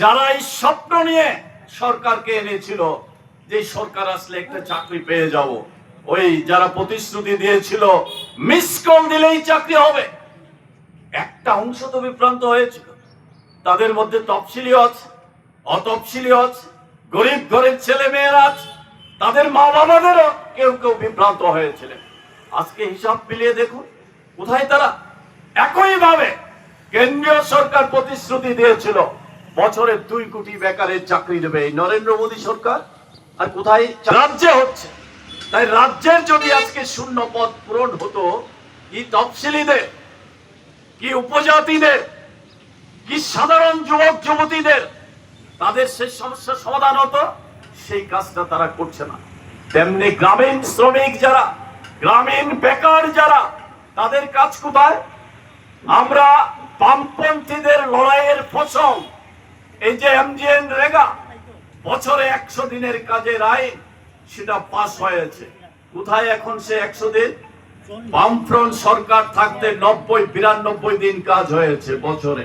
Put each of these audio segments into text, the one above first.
যারা এই স্বপ্ন নিয়ে সরকারকে এনেছিল, যে সরকার আসলে একটা চাকরি পেয়ে যাব, ওই যারা প্রতিশ্রুতি দিয়েছিল মিস কল দিলেই চাকরি হবে। একটা অংশ তো বিভ্রান্ত হয়েছিল। তাদের মধ্যে তফসিলি আছে অতফসিলিও আছে, গরিব ঘরের ছেলে মেয়েরা আছে, তাদের মা বাবাদেরও কেউ কেউ বিভ্রান্ত হয়েছিলেন। আজকে হিসাব মিলিয়ে দেখুন, কোথায় তারা? একইভাবে কেন্দ্রীয় সরকার প্রতিশ্রুতি দিয়েছিল বছরে দুই কোটি বেকারের চাকরি দেবে এই নরেন্দ্র মোদী সরকার। আর কোথায় রাজ্যে হচ্ছে। তাই রাজ্যের যদি আজকে শূন্য পদ পূরণ হতো কি তফসিলিদের কি উপজাতিদের কি সাধারণ যুবক যুবতীদের তাদের সেই সমস্যার সমাধান হতো সেই কাজটা তারা করছে না। তেমনি গ্রামীণ শ্রমিক যারা গ্রামীণ বেকার যারা তাদের কাজ কোথায়? আমরা বামপন্থীদের লড়াইয়ের ফসল এই যে এমজিএন রেগা, বছরে একশো দিনের কাজের আইন সেটা পাস হয়েছে। কোথায় এখন সে একশো দিন? বামফ্রন্ট সরকার থাকতে নব্বই, বিরানব্বই দিন কাজ হয়েছে বছরে।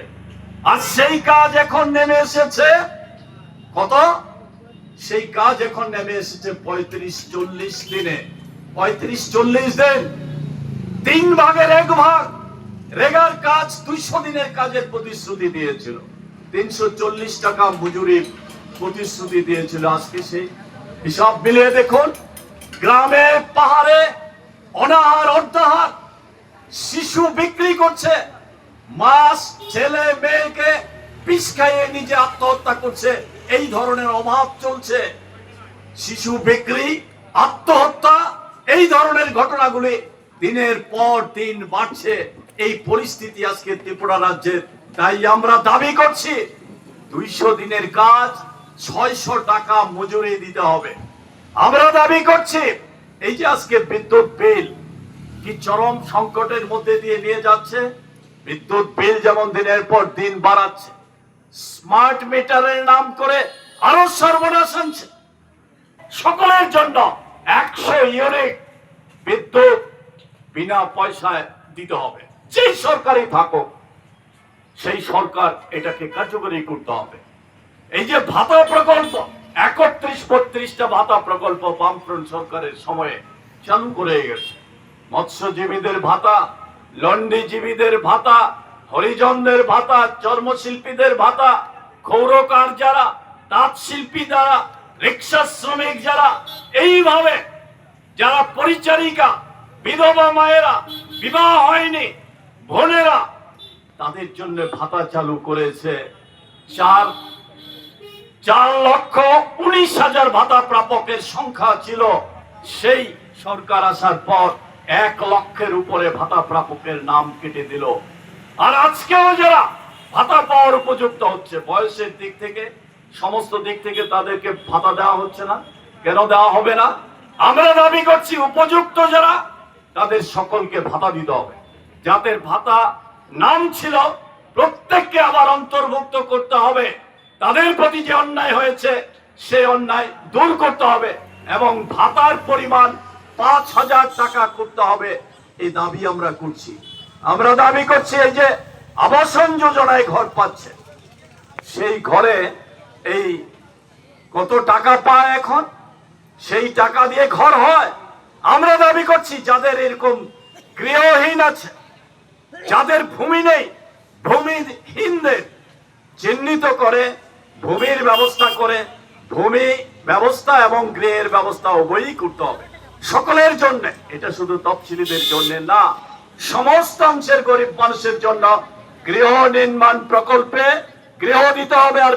আর সেই কাজ এখন নেমে এসেছে, কত? সেই কাজ এখন নেমে এসেছে পঁয়ত্রিশ, চল্লিশ দিনে। পঁয়ত্রিশ, চল্লিশ দিন। তিন ভাগের এক ভাগ। রেগার কাজ দুইশো দিনের কাজের প্রতিশ্রুতি দিয়েছিল। তিনশো চল্লিশ টাকা মজুরি প্রতিশ্রুতি দিয়েছিল আজকে সেই হিসাব মিলিয়ে দেখুন, গ্রামে, পাহাড়ে অনাহার, অর্ধাহার, শিশু বিক্রি করছে, মাস ছেলে মেয়েকে বিষ খাইয়ে নিজে আত্মহত্যা করছে, এই ধরনের অভাব চলছে। শিশু বিক্রি, আত্মহত্যা, এই ধরনের ঘটনাগুলি দিনের পর দিন বাড়ছে। এই পরিস্থিতি আজকে ত্রিপুরা রাজ্যে তাই আমরা দাবি করছি দুইশো দিনের কাজ ছয়শো টাকা মজুরি দিতে হবে। আমরা দাবি করছি, এই যে আজকে বিদ্যুৎ বিল কি চরম সংকটের মধ্যে দিয়ে নিয়ে যাচ্ছে? বিদ্যুৎ বিল যেমন দিনের পর দিন বাড়াচ্ছে, স্মার্ট মিটারের নাম করে আরও সর্বনাশ আনছে সকলের জন্য একশো ইউনিট বিদ্যুৎ বিনা পয়সায় দিতে হবে। যে সরকারি থাকুক সেই সরকার এটাকে কার্যকরী করতে হবে। এই যে ভাতা প্রকল্প, একত্রিশ বত্রিশটা ভাতা প্রকল্প বামফ্রন্ট সরকারের সময়ে চালু করে গেছে। মৎস্যজীবীদের ভাতা লন্ডিজীবীদের ভাতা, হরিজনদের ভাতা, চর্মশিল্পীদের ভাতা, ক্ষৌরকার যারা তাঁত শিল্পী যারা, রিক্সা শ্রমিক যারা, এইভাবে যারা পরিচারিকা, বিধবা মায়েরা, বিবাহ হয়নি, বোনেরা তাদের জন্য ভাতা চালু করেছে। চার চার লক্ষ উনিশ হাজার ভাতা প্রাপকের সংখ্যা ছিল। সেই সরকার আসার পর এক লক্ষের উপরে ভাতা প্রাপকের নাম কেটে দিল। আর আজকেও যারা ভাতা পাওয়ার উপযুক্ত হচ্ছে, বয়সের দিক থেকে, সমস্ত দিক থেকে তাদেরকে ভাতা দেওয়া হচ্ছে না। কেন দেওয়া হবে না? আমরা দাবি করছি, উপযুক্ত যারা, তাদের সকলকে ভাতা দিতে হবে। যাদের ভাতা নাম ছিল, প্রত্যেককে আবার অন্তর্ভুক্ত করতে হবে। তাদের প্রতি যে অন্যায় হয়েছে, সে অন্যায় দূর করতে হবে এবং ভাতার পরিমাণ পাঁচ হাজার টাকা করতে হবে। এই দাবি আমরা করছি। আমরা দাবি করছি এই যে আবাসন যোজনায় ঘর পাচ্ছে। সেই ঘরে এই কত টাকা পায় এখন? সেই টাকা দিয়ে ঘর হয়। আমরা দাবি করছি যাদের এরকম গৃহহীন আছে যাদের ভূমি নেই ভূমিহীনদের চিহ্নিত করে, ভূমির ব্যবস্থা করে, ভূমি ব্যবস্থা এবং গৃহের ব্যবস্থা উভয়ই করতে হবে। সকলের জন্য, এটা শুধু তফসিলিদের জন্য না, সমস্ত অংশের গরিব মানুষের জন্য গৃহ নির্মাণ প্রকল্পে গৃহ দিতে হবে আর